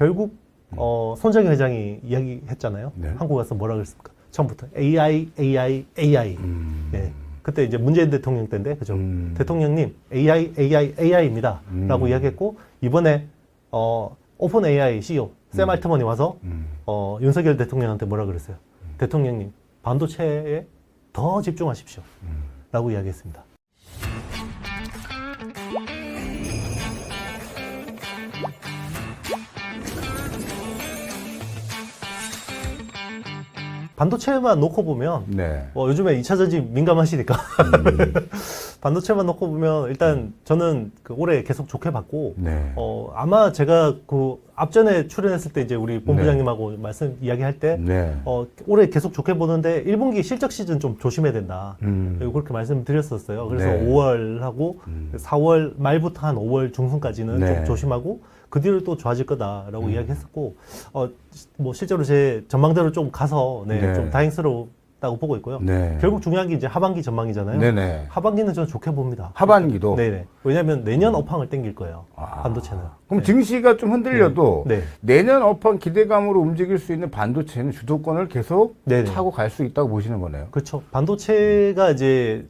결국 어, 손정희 회장이 이야기했잖아요. 네. 한국 와서 뭐라 그랬습니까? 처음부터 AI, AI, AI. 음. 예. 그때 이제 문재인 대통령 때인데, 그죠? 음. 대통령님, AI, AI, AI입니다. 음. 라고 이야기했고, 이번에, 어, 오픈 AI CEO, 샘 알트먼이 와서, 음. 어, 윤석열 대통령한테 뭐라 그랬어요? 대통령님, 반도체에 더 집중하십시오. 음. 라고 이야기했습니다. 반도체만 놓고 보면 네. 뭐 요즘에 2차 전지 민감하시니까 음. 반도체만 놓고 보면 일단 저는 그 올해 계속 좋게 봤고 네. 어 아마 제가 그 앞전에 출연했을 때 이제 우리 본부장님하고 말씀 이야기할 때 네. 어, 올해 계속 좋게 보는데 1분기 실적 시즌 좀 조심해야 된다. 음. 그렇게 말씀드렸었어요. 그래서 네. 5월하고 음. 4월 말부터 한 5월 중순까지는 네. 좀 조심하고 그 뒤로 또 좋아질 거다라고 음. 이야기했었고 어, 뭐 실제로 제 전망대로 좀 가서 네, 네. 좀 다행스럽다고 보고 있고요. 네. 결국 중요한 게 이제 하반기 전망이잖아요. 네네. 하반기는 저는 좋게 봅니다. 하반기도. 네네. 왜냐하면 내년 업황을 땡길 거예요. 아. 반도체는. 그럼 네. 증시가 좀 흔들려도 네. 내년 업황 기대감으로 움직일 수 있는 반도체는 주도권을 계속 네네. 차고 갈 수 있다고 보시는 거네요. 그렇죠. 반도체가 이제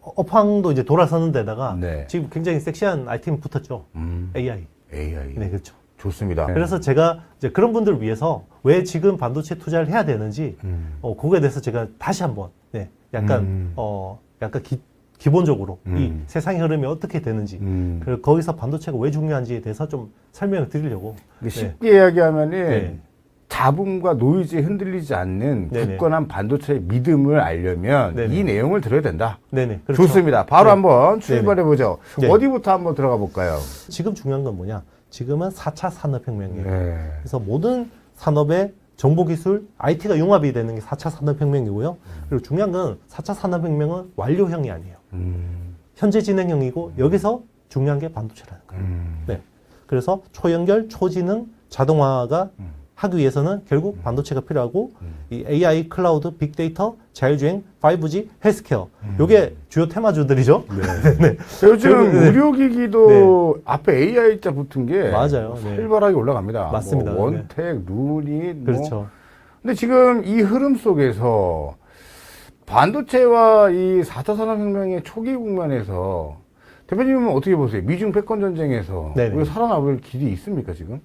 업황도 이제 돌아서는 데다가 네. 지금 굉장히 섹시한 아이템이 붙었죠. 음. AI. AI. 네, 그렇죠. 좋습니다. 그래서 제가 이제 그런 분들을 위해서 왜 지금 반도체 투자를 해야 되는지 음. 어, 그거에 대해서 제가 다시 한번 네, 약간 음. 어, 약간 기, 기본적으로 이 음. 세상의 흐름이 어떻게 되는지 음. 그리고 거기서 반도체가 왜 중요한지에 대해서 좀 설명을 드리려고 네. 쉽게 이야기하면은 네. 잡음과 노이즈에 흔들리지 않는 네네. 굳건한 반도체의 믿음을 알려면 네네. 이 내용을 들어야 된다. 네네 그렇죠. 좋습니다. 바로 네. 한번 출발해 보죠. 네. 어디부터 한번 들어가 볼까요? 지금 중요한 건 뭐냐? 지금은 4차 산업혁명이에요. 네. 그래서 모든 산업의 정보기술, IT가 융합이 되는 게 4차 산업혁명이고요. 그리고 중요한 건 4차 산업혁명은 완료형이 아니에요. 음. 현재 진행형이고 여기서 중요한 게 반도체라는 거예요. 음. 네. 그래서 초연결, 초지능, 자동화가 음. 하기 위해서는 결국 반도체가 필요하고 음. 이 AI, 클라우드, 빅데이터, 자율주행, 5G, 헬스케어 음. 요게 주요 테마주들이죠. 네. 요즘 결국, 네. 의료기기도 앞에 AI자 붙은 게 맞아요. 네. 활발하게 올라갑니다. 맞습니다. 뭐 원택, 루닛, 뭐. 그렇죠. 근데 지금 이 흐름 속에서 반도체와 이 4차 산업혁명의 초기 국면에서 대표님은 어떻게 보세요? 미중 패권 전쟁에서 네네. 우리가 살아남을 길이 있습니까 지금?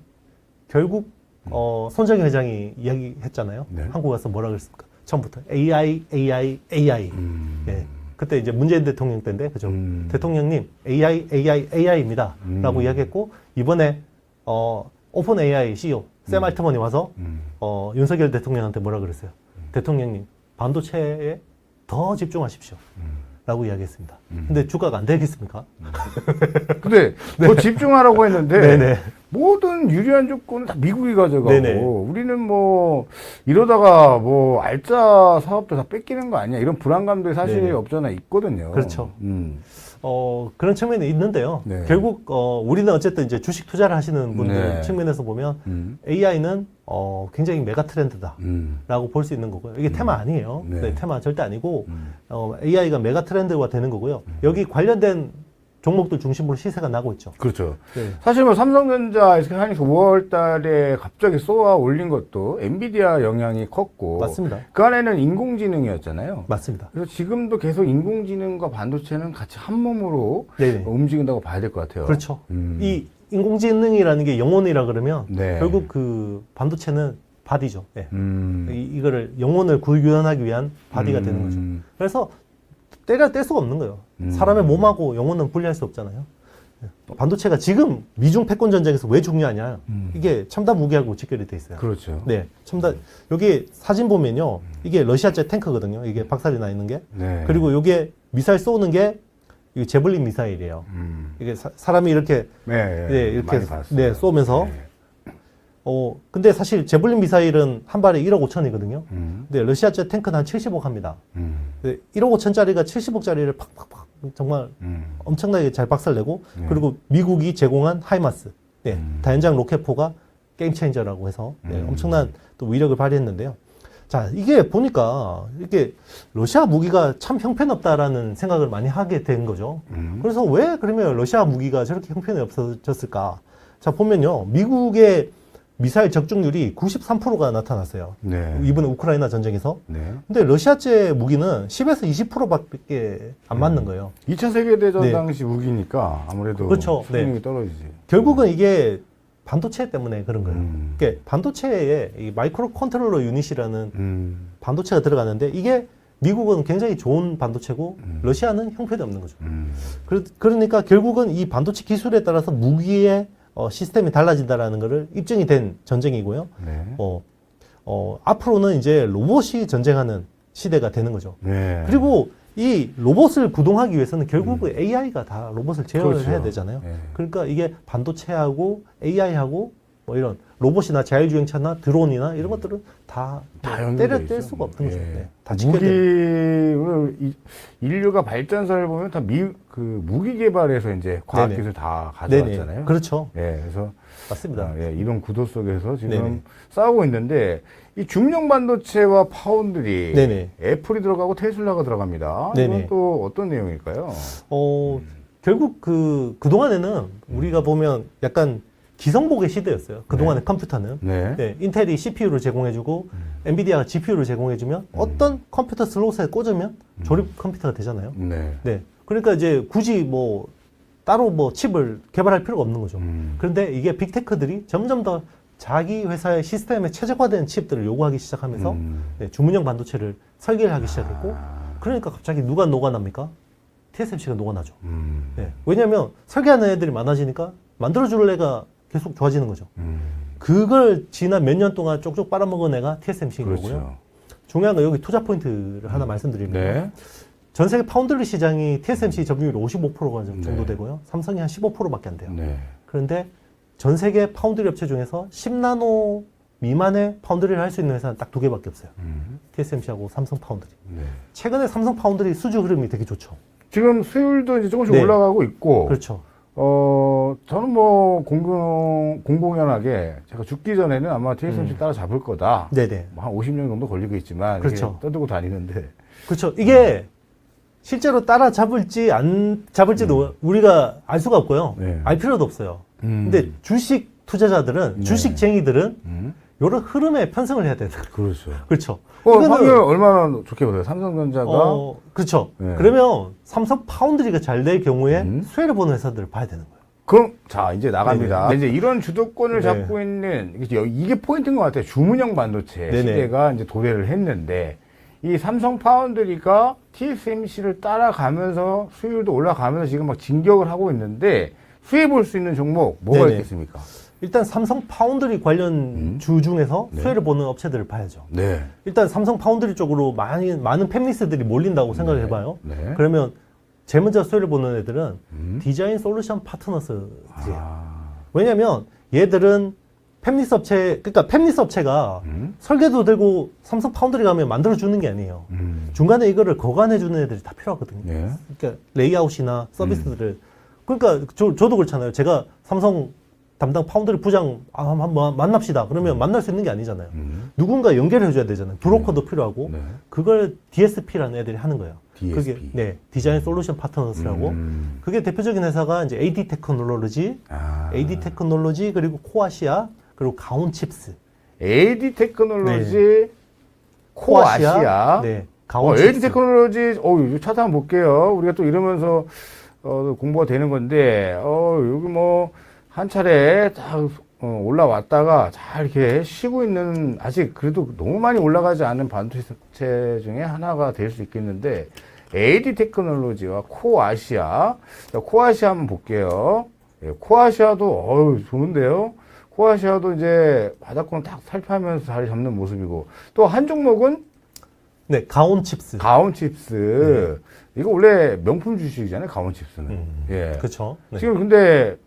결국 어, 손정희 회장이 이야기했잖아요. 네. 한국 와서 뭐라 그랬습니까? 처음부터 AI, AI, AI. 음. 예. 그때 이제 문재인 대통령 때인데, 그죠? 음. 대통령님, AI, AI, AI입니다. 음. 라고 이야기했고, 이번에, 어, 오픈 AI CEO, 샘 음. 알트먼이 와서, 음. 어, 윤석열 대통령한테 뭐라 그랬어요? 대통령님, 반도체에 더 집중하십시오. 음. 라고 이야기했습니다. 음. 근데 주가가 안 되겠습니까? 근데 더 집중하라고 했는데 네네. 모든 유리한 조건은 다 미국이 가져가고 네네. 우리는 뭐 이러다가 뭐 알짜 사업도 다 뺏기는 거 아니야 이런 불안감도 사실 네네. 없잖아 있거든요. 그렇죠. 음. 어, 그런 측면이 있는데요. 네. 결국, 어, 우리는 어쨌든 이제 주식 투자를 하시는 분들 네. 측면에서 보면 음. AI는 어, 굉장히 메가 트렌드다. 음. 라고 볼수 있는 거고요. 이게 테마 아니에요. 네. 네. 테마 절대 아니고, 음. 어, AI가 메가 트렌드화 되는 거고요. 여기 관련된 종목들 중심으로 시세가 나고 있죠. 그렇죠. 네. 사실 뭐 삼성전자 SK하이닉스 5월 달에 갑자기 쏘아 올린 것도 엔비디아 영향이 컸고 맞습니다. 그 안에는 인공지능이었잖아요. 맞습니다. 그래서 지금도 계속 인공지능과 반도체는 같이 한 몸으로 네네. 움직인다고 봐야 될 것 같아요. 그렇죠. 음. 이 인공지능이라는 게 영혼이라 그러면 네. 결국 그 반도체는 바디죠. 네. 음. 이, 이거를 영혼을 구현하기 위한 바디가 음. 되는 거죠. 그래서 때가 뗄 수가 없는 거예요. 음. 사람의 몸하고 영혼은 분리할 수 없잖아요. 예. 반도체가 지금 미중 패권 전쟁에서 왜 중요하냐? 음. 이게 첨단 무기하고 직결이 돼 있어요. 그렇죠. 네, 첨단 여기 사진 보면요, 이게 러시아제 탱크거든요. 이게 박살이 나 있는 게. 네. 그리고 이게 미사일 쏘는 게 이게 제블린 미사일이에요. 음. 이게 사, 람이 이렇게 네, 네, 이렇게 많이 봤어요. 네, 쏘면서 네. 어 근데 사실 제블린 미사일은 한 발에 1억 5천이거든요. 음. 근데 러시아제 탱크는 한 70억 합니다. 음. 네, 1억 5천짜리가 70억짜리를 팍팍팍 정말 음. 엄청나게 잘 박살내고 네. 그리고 미국이 제공한 하이마스 네, 음. 다연장 로켓포가 게임 체인저라고 해서 네, 음. 엄청난 또 위력을 발휘했는데요. 자 이게 보니까 이게 러시아 무기가 참 형편없다라는 생각을 많이 하게 된 거죠. 음. 그래서 왜 그러면 러시아 무기가 저렇게 형편이 없어졌을까? 자 보면요, 미국의 미사일 적중률이 93%가 나타났어요. 네. 이번에 우크라이나 전쟁에서. 네. 근데 러시아제 무기는 10에서 20%밖에 안 맞는 거예요. 2차 세계대전 네. 당시 무기니까 아무래도 그렇죠. 수능력이 네. 떨어지지. 결국은 이게 반도체 때문에 그런 거예요. 음. 그러니까 반도체에 이 마이크로 컨트롤러 유닛이라는 음. 반도체가 들어가는데 이게 미국은 굉장히 좋은 반도체고 음. 러시아는 형편이 없는 거죠. 음. 그러, 그러니까 결국은 이 반도체 기술에 따라서 무기의 어, 시스템이 달라진다라는 것을 입증이 된 전쟁이고요. 네. 어, 어, 앞으로는 이제 로봇이 전쟁하는 시대가 되는 거죠. 네. 그리고 이 로봇을 구동하기 위해서는 결국은 AI가 다 로봇을 제어를 그렇죠. 해야 되잖아요. 네. 그러니까 이게 반도체하고 AI하고 뭐 이런 로봇이나 자율주행차나 드론이나 이런 것들은 다, 때려 뗄. 수가 없는 거죠. 예. 네. 다 지켜야 돼요. 무기를 이- 인류가 발전사를 보면 다 미 그 무기 개발에서 이제 과학 네네. 기술 다. 가져왔잖아요. 그렇죠. 예, 그래서 맞습니다. 아, 예, 이런 구도 속에서 지금 네네. 싸우고 있는데 이 중형 반도체와 파운드리 네네. 애플이 들어가고 테슬라가 들어갑니다. 네네. 이건 또 어떤 내용일까요? 어, 결국 그, 그동안에는 우리가 보면 약간 기성복의 시대였어요. 그동안의 컴퓨터는. 네. 네, 인텔이 CPU를 제공해주고 엔비디아가 GPU를 제공해주면 어떤 컴퓨터 슬롯에 꽂으면 조립 컴퓨터가 되잖아요. 네. 네, 그러니까 이제 굳이 뭐 따로 뭐 칩을 개발할 필요가 없는 거죠. 음. 그런데 이게 빅테크들이 점점 더 자기 회사의 시스템에 최적화된 칩들을 요구하기 시작하면서 음. 네, 주문형 반도체를 설계를 하기 시작했고 아, 그러니까 갑자기 누가 녹아납니까? TSMC가 녹아나죠. 음. 네. 왜냐하면 설계하는 애들이 많아지니까 만들어줄 애가 계속 좋아지는 거죠. 음. 그걸 지난 몇 년 동안 쪽쪽 빨아먹은 애가 TSMC인 거고요. 그렇죠. 중요한 건 여기 투자 포인트를 하나 말씀드리면 네. 전 세계 파운드리 시장이 TSMC 점유율이 55%가 정도 네. 되고요. 삼성이 한 15%밖에 안 돼요. 네. 그런데 전 세계 파운드리 업체 중에서 10나노 미만의 파운드리를 할 수 있는 회사는 딱 두 개밖에 없어요. 음. TSMC하고 삼성 파운드리. 네. 최근에 삼성 파운드리 수주 흐름이 되게 좋죠. 지금 수율도 이제 조금씩 네. 올라가고 있고, 그렇죠. 어, 저는 뭐 공공, 공공연하게 제가 죽기 전에는 아마 TSMC 따라 잡을 거다. 네네. 뭐한 50년 정도 걸리겠지만, 그렇죠. 이게 떠들고 다니는데, 그렇죠. 이게 실제로 따라 잡을지 안 잡을지도 우리가 알 수가 없고요. 네. 알 필요도 없어요. 음. 근데 주식 투자자들은 네. 주식쟁이들은 음. 이런 흐름에 편승을 해야 되는. 그렇죠. 그렇죠. 어, 이거는- 확률 얼마나 좋게 보세요? 삼성전자가 어, 그렇죠. 네. 그러면 삼성 파운드리가 잘 될 경우에 음. 수혜를 보는 회사들을 봐야 되는 거예요. 그럼 자 이제 나갑니다. 네네. 이제 이런 주도권을 네. 잡고 있는 이게 이게 포인트인 것 같아요. 주문형 반도체 네네. 시대가 이제 도래를 했는데 이 삼성 파운드리가 TSMC를 따라가면서 수율도 올라가면서 지금 막 진격을 하고 있는데 수혜 볼 수 있는 종목 뭐가 네네. 있겠습니까? 일단 삼성 파운드리 관련 음. 주 중에서 네. 수혜를 보는 업체들을 봐야죠. 네. 일단 삼성 파운드리 쪽으로 많이 많은 팹리스들이 몰린다고 생각을 네. 해봐요. 네. 그러면 제일 먼저 수혜를 보는 애들은 음. 디자인 솔루션 파트너스예요. 아. 왜냐면 얘들은 팹리스 업체, 그러니까 팹리스 업체가 음. 설계도 들고 삼성 파운드리 가면 만들어 주는 게 아니에요. 음. 중간에 이거를 거간해 주는 애들이 다 필요하거든요. 네. 그러니까 레이아웃이나 서비스들을 그러니까 저, 저도 그렇잖아요. 제가 삼성 담당 파운드리 부장 아, 한번 만- 만납시다. 그러면 만날 수 있는 게 아니잖아요. 음. 누군가 연결해 줘야 되잖아요. 브로커도 필요하고 네. 그걸 DSP라는 애들이 하는 거예요. DSP. 그게 네 디자인 솔루션 파트너스라고 음. 그게 대표적인 회사가 이제 AD 테크놀로지, 아. AD 테크놀로지 그리고 코아시아 그리고 가온 칩스, AD 테크놀로지 코아시아. 네 어, 가온 AD 칩스. 테크놀로지, 어, 이거 차트 한번 볼게요. 우리가 또 이러면서, 어, 공부가 되는 건데, 어, 여기 뭐, 한 차례 딱, 어, 올라왔다가 잘 이렇게 쉬고 있는, 아직 그래도 너무 많이 올라가지 않은 반도체 중에 하나가 될 수 있겠는데, AD 테크놀로지와 코아시아. 자, 코아시아 한번 볼게요. 예, 코아시아도, 어우, 좋은데요? 코아시아도 이제 바닥권 딱 살펴하면서 자리 잡는 모습이고, 또 한 종목은 네 가온 칩스. 가온 칩스. 이거 원래 명품 주식이잖아요, 가온 칩스는. 음, 예. 그렇죠. 네. 지금 근데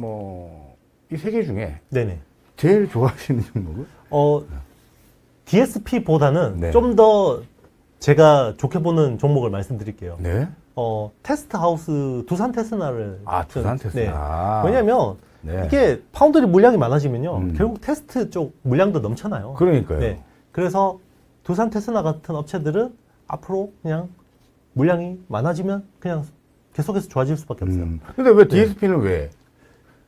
뭐 이 세 개 중에 네네. 제일 좋아하시는 종목은? 어 DSP보다는 네. 좀 더 제가 좋게 보는 종목을 말씀드릴게요. 네. 어 테스트 하우스 두산 테스나를 아, 두산 좀- 테스나. 네. 왜냐하면 네. 이게 파운드리 물량이 많아지면요 음. 결국 테스트 쪽 물량도 넘쳐나요. 그러니까요. 네. 그래서 두산 테스나 같은 업체들은 앞으로 그냥 물량이 많아지면 그냥 계속해서 좋아질 수밖에 없어요. 음. 근데 왜 DSP는 왜?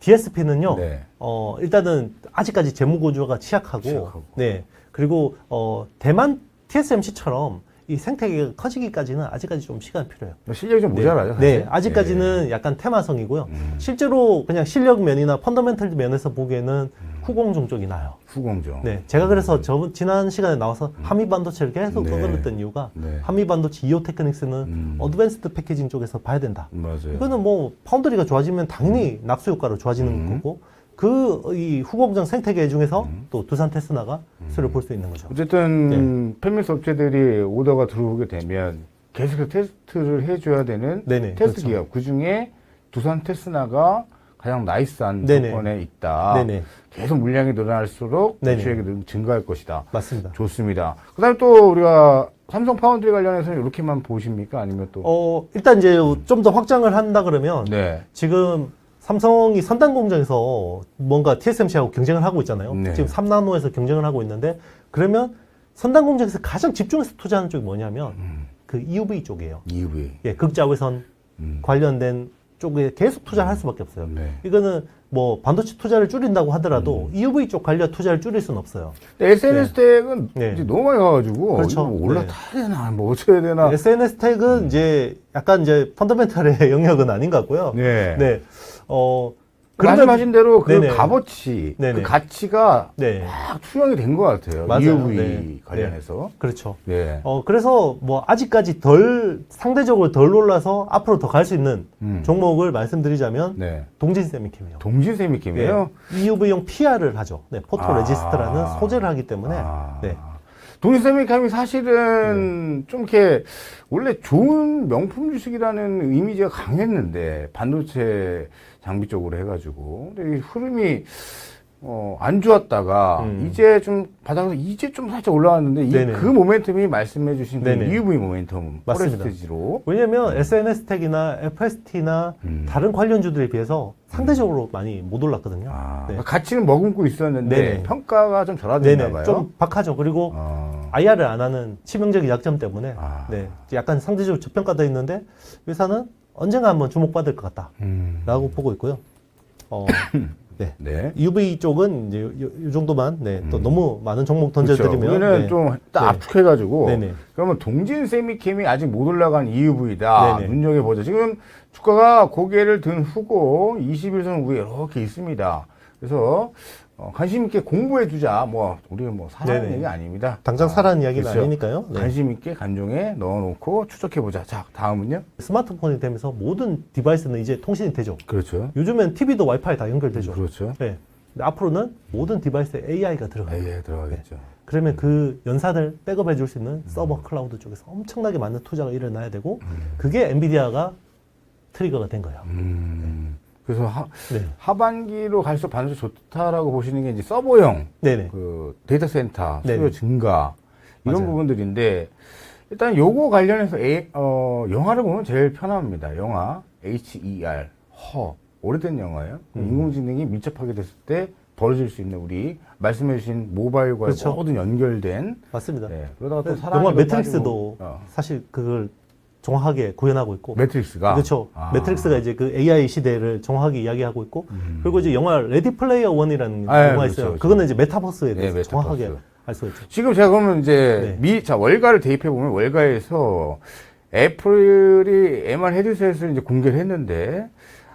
DSP는요. 네. 어, 일단은 아직까지 재무 구조가 취약하고, 취약하고. 네. 그리고 어, 대만 TSMC처럼 이 생태계가 커지기까지는 아직까지 좀 시간이 필요해요. 실력이 좀 네. 모자라죠. 네, 사실. 아직까지는 약간 테마성이고요. 음. 실제로 그냥 실력 면이나 펀더멘털 면에서 보기에는 음. 후공정 쪽이 나요. 후공정. 네, 제가 그래서 저 지난 시간에 나와서 한미 반도체를 계속 네. 떠들었던 이유가 네. 한미 반도체 이오 테크닉스는 음. 어드밴스드 패키징 쪽에서 봐야 된다. 맞아요. 이거는 뭐 파운드리가 좋아지면 당연히 낙수 효과로 좋아지는 음. 거고 그 이 후공정 생태계 중에서 또 두산 테스나가 수를 볼 수 있는 거죠. 어쨌든 네. 펜밀스 업체들이 오더가 들어오게 되면 계속 테스트를 해줘야 되는 네네, 테스트 그렇죠. 기업 그 중에 두산 테스나가 가장 나이스한 네네. 조건에 있다. 네네 계속 물량이 늘어날수록 네네. 매출액이 늘- 증가할 것이다. 맞습니다. 좋습니다. 그다음에 또 우리가 삼성 파운드리 관련해서는 이렇게만 보십니까? 아니면 또 어 일단 이제 좀 더 확장을 한다 그러면 네. 지금 삼성이 선단 공정에서 뭔가 TSMC하고 경쟁을 하고 있잖아요. 네. 지금 3나노에서 경쟁을 하고 있는데 그러면 선단 공정에서 가장 집중해서 투자하는 쪽이 뭐냐면 음. 그 EUV 쪽이에요. EUV. 예, 극자외선 음. 관련된 쪽에 계속 투자를 할 수밖에 없어요. 네. 이거는 뭐 반도체 투자를 줄인다고 하더라도 음. EUV 쪽 관련 투자를 줄일 수는 없어요. SNS 텍은 네. 이제 너무 많이 가가지고 그렇죠. 올라타야 되나 뭐 어쩌야 되나. SNS 텍은 이제 약간 이제 펀더멘털의 영역은 아닌 것 같고요. 네. 네. 어, 그 말씀하신 대로 그 네네. 값어치, 네네. 그 가치가 네. 막 투영이 된 것 같아요. 맞아요. EUV 네. 관련해서. 그렇죠. 네. 어, 그래서 뭐 아직까지 덜, 상대적으로 덜 올라서 앞으로 더 갈 수 있는 음. 종목을 말씀드리자면 네. 동진 세미캠이에요. 동진 세미킴이에요. 네. EUV용 PR을 하죠. 네, 포토 아. 레지스트라는 소재를 하기 때문에 아. 네. 동진세미캠이 사실은 좀 이렇게 원래 좋은 명품 주식이라는 이미지가 강했는데 반도체 장비 쪽으로 해가지고 근데 이 흐름이 어, 안 좋았다가 음. 이제 좀 바닥에서 이제 좀 살짝 올라왔는데 이, 네네. 그 모멘텀이 말씀해주신 그 네네. EUV 모멘텀 맞습니다. 포레스티지로 왜냐면 SNS텍이나 FST나 음. 다른 관련주들에 비해서 상대적으로 많이 못 올랐거든요. 아, 네. 가치는 머금고 있었는데 네네. 평가가 좀 절하됐나. 봐요. 좀 박하죠. 그리고 어. IR을 안 하는 치명적인 약점 때문에 아. 네, 약간 상대적으로 저평가되어 있는데 회사는 언젠가 한번 주목받을 것 같다라고 음. 보고 있고요. 어, 네. 네. UV 쪽은 이제 요, 요 정도만 네, 또 음. 너무 많은 종목 그렇죠. 던져드리면 우리는 네. 좀딱 네. 압축해가지고 네네. 그러면 동진 세미캠이 아직 못 올라간 EUV다 네네. 눈여겨보자. 지금 주가가 고개를 든 후고 21선 위에 이렇게 있습니다. 그래서 어, 관심 있게 공부해 두자. 뭐 우리는 뭐 사라는 네네. 얘기 아닙니다. 당장 아, 사라는 이야기는 그렇죠. 아니니까요. 네. 관심 있게 간종에 넣어놓고 추적해 보자. 자 다음은요. 스마트폰이 되면서 모든 디바이스는 이제 통신이 되죠. 그렇죠. 요즘엔 TV도 와이파이 다 연결되죠. 그렇죠. 네. 근데 앞으로는 모든 디바이스에 AI가 들어가요. 예, 들어가겠죠. 그러면 그 연산을 백업해 줄 수 있는 서버 클라우드 쪽에서 엄청나게 많은 투자가 일어나야 되고 그게 엔비디아가 트리거가 된 거예요. 음. 그래서 하, 네. 하반기로 갈수록 반드시 좋다라고 보시는 게 이제 서버형 네네. 그 데이터 센터 수요 네네. 증가 이런 맞아요. 부분들인데 일단 요거 관련해서 A, 어, 영화를 보면 제일 편합니다. 영화 HER 허 오래된 영화예요. 음. 인공지능이 밀접하게 됐을 때 벌어질 수 있는 우리 말씀해주신 모바일과 그렇죠. 모든 연결된 맞습니다. 네, 그러다가 또 네, 사람이 영화 또 매트릭스도 빠지고, 어, 사실 그걸 정확하게 구현하고 있고 매트릭스가 그렇죠. 아. 매트릭스가 이제 그 AI 시대를 정확하게 이야기하고 있고 음. 그리고 이제 영화 레디 플레이어 원이라는 아, 예, 영화 그렇죠, 있어요. 그렇죠. 그거는 이제 메타버스에 네, 대해서 메타버스. 정확하게 알 수가 있죠. 지금 제가 그러면 이제 네. 미, 자, 월가를 대입해 보면 월가에서 애플이 MR 헤드셋을 이제 공개를 했는데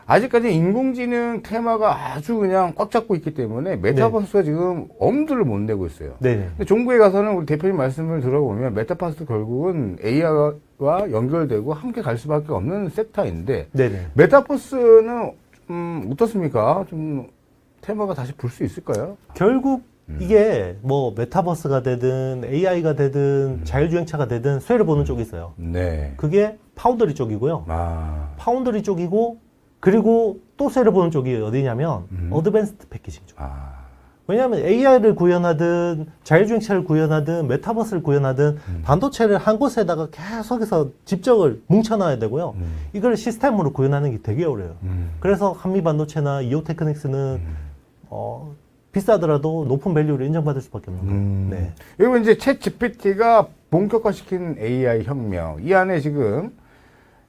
아직까지 인공지능 테마가 아주 그냥 꽉 잡고 있기 때문에 메타버스가 지금 엄두를 못 내고 있어요. 네네. 근데 종구에 가서는 우리 대표님 말씀을 들어보면 메타버스 결국은 AI와 연결되고 함께 갈 수밖에 없는 섹터인데 네네. 메타버스는 음, 어떻습니까? 좀 테마가 다시 불 수 있을까요? 결국 음. 이게 뭐 메타버스가 되든 AI가 음. 되든 자율주행차가 되든 수혜를 보는 쪽이 있어요. 네. 그게 파운드리 쪽이고요. 아. 파운드리 쪽이고 그리고 또 수혜를 보는 쪽이 어디냐면 음. 어드밴스드 패키징 쪽. 아. 왜냐하면 AI를 구현하든 자율주행차를 구현하든 메타버스를 구현하든 음. 반도체를 한 곳에다가 계속해서 집적을 뭉쳐놔야 되고요. 음. 이걸 시스템으로 구현하는 게 되게 어려워요. 음. 그래서 한미 반도체나 이오 테크닉스는 어, 비싸더라도 높은 밸류를 인정받을 수밖에 없는 거예요. 음. 네. 그리고 이제 챗 GPT가 본격화시킨 AI 혁명. 이 안에 지금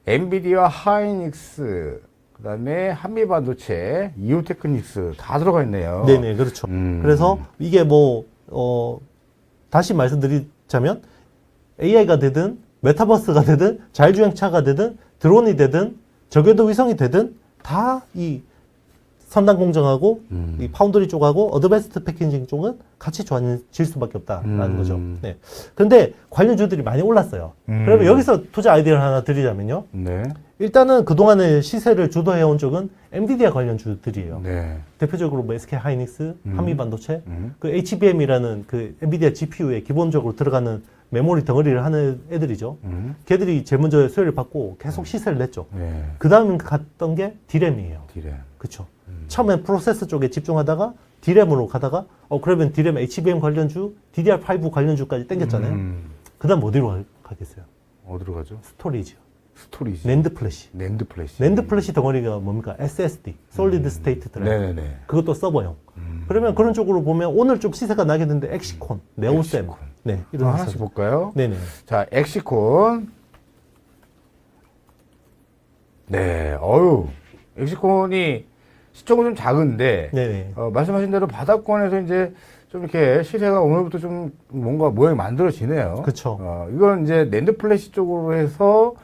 엔비디아, 하이닉스, 그 다음에 한미 반도체, 이오 테크닉스 다 들어가 있네요. 네네, 그렇죠. 음. 그래서 이게 뭐, 어, 다시 말씀드리자면 AI가 되든 메타버스가 되든 자율주행차가 되든 드론이 되든 저궤도 위성이 되든 다이 선단 공정하고 음. 이 파운드리 쪽하고 어드밴스드 패키징 쪽은 같이 좋아질 수밖에 없다라는 음. 거죠. 네. 근데 관련주들이 많이 올랐어요. 음. 그러면 여기서 투자 아이디어를 하나 드리자면요. 네. 일단은 그동안의 시세를 주도해온 쪽은 엔비디아 관련주들이에요. 네. 대표적으로 뭐 SK 하이닉스, 음. 한미반도체, 음. 그 HBM이라는 그 엔비디아 GPU에 기본적으로 들어가는 메모리 덩어리를 하는 애들이죠. 음. 걔들이 제일 먼저 수혜를 받고 계속 시세를 냈죠. 네. 그 다음 갔던 게 디램이에요. 디램. 그쵸. 음. 처음엔 프로세서 쪽에 집중하다가 디램으로 가다가 어 그러면 디램 HBM 관련주, DDR5 관련주까지 땡겼잖아요. 음. 그 다음 어디로 가- 가겠어요? 어디로 가죠? 스토리지요. 스토리지. 낸드 플래시. 낸드 플래시. 낸드 플래시 덩어리가 뭡니까? SSD, 솔리드 스테이트 드라이브. 음. 네네네. 그것도 서버용. 음. 그러면 그런 쪽으로 보면 오늘 좀 시세가 나겠는데 엑시콘, 네오셈, 엑시콘. 네 이런 이런 하나씩 회사들. 볼까요? 네네. 자, 엑시콘. 네, 어유 엑시콘이 시총은 좀 작은데, 네네. 어, 말씀하신 대로 바닥권에서 이제 좀 이렇게 시세가 오늘부터 좀 뭔가 모양이 만들어지네요. 그쵸. 어, 이건 이제 낸드 플래시 쪽으로 해서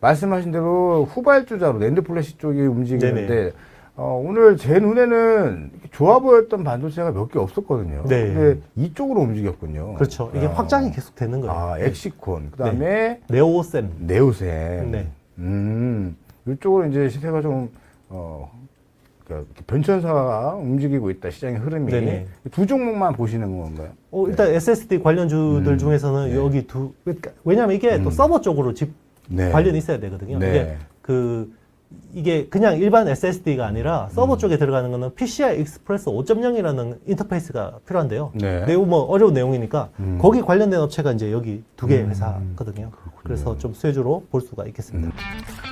말씀하신 대로 후발주자로 낸드 플래시 쪽이 움직이는데, 네네. 어, 오늘 제 눈에는 좋아 보였던 반도체가 몇 개 없었거든요. 네. 근데 이쪽으로 움직였군요. 그렇죠. 이게 아. 확장이 계속 되는 거예요. 아, 네. 엑시콘. 그 다음에 네오셈. 네오셈. 네. 음, 이쪽으로 이제 시세가 좀, 어, 변천사가 움직이고 있다, 시장의 흐름이. 네네. 두 종목만 보시는 건가요? 어, 일단 SSD 관련주들 음, 중에서는 네. 여기 두, 그러니까 왜냐면 이게 음. 또 서버 쪽으로 집 네. 관련이 있어야 되거든요. 네. 이게 그 이게 그냥 일반 SSD가 아니라 서버 음. 쪽에 들어가는 거는 PCI Express 5.0이라는 인터페이스가 필요한데요. 네. 내용 뭐 어려운 내용이니까 음. 거기 관련된 업체가 이제 여기 두 개의 음, 회사거든요. 그렇군요. 그래서 좀 수혜주로 볼 수가 있겠습니다. 음.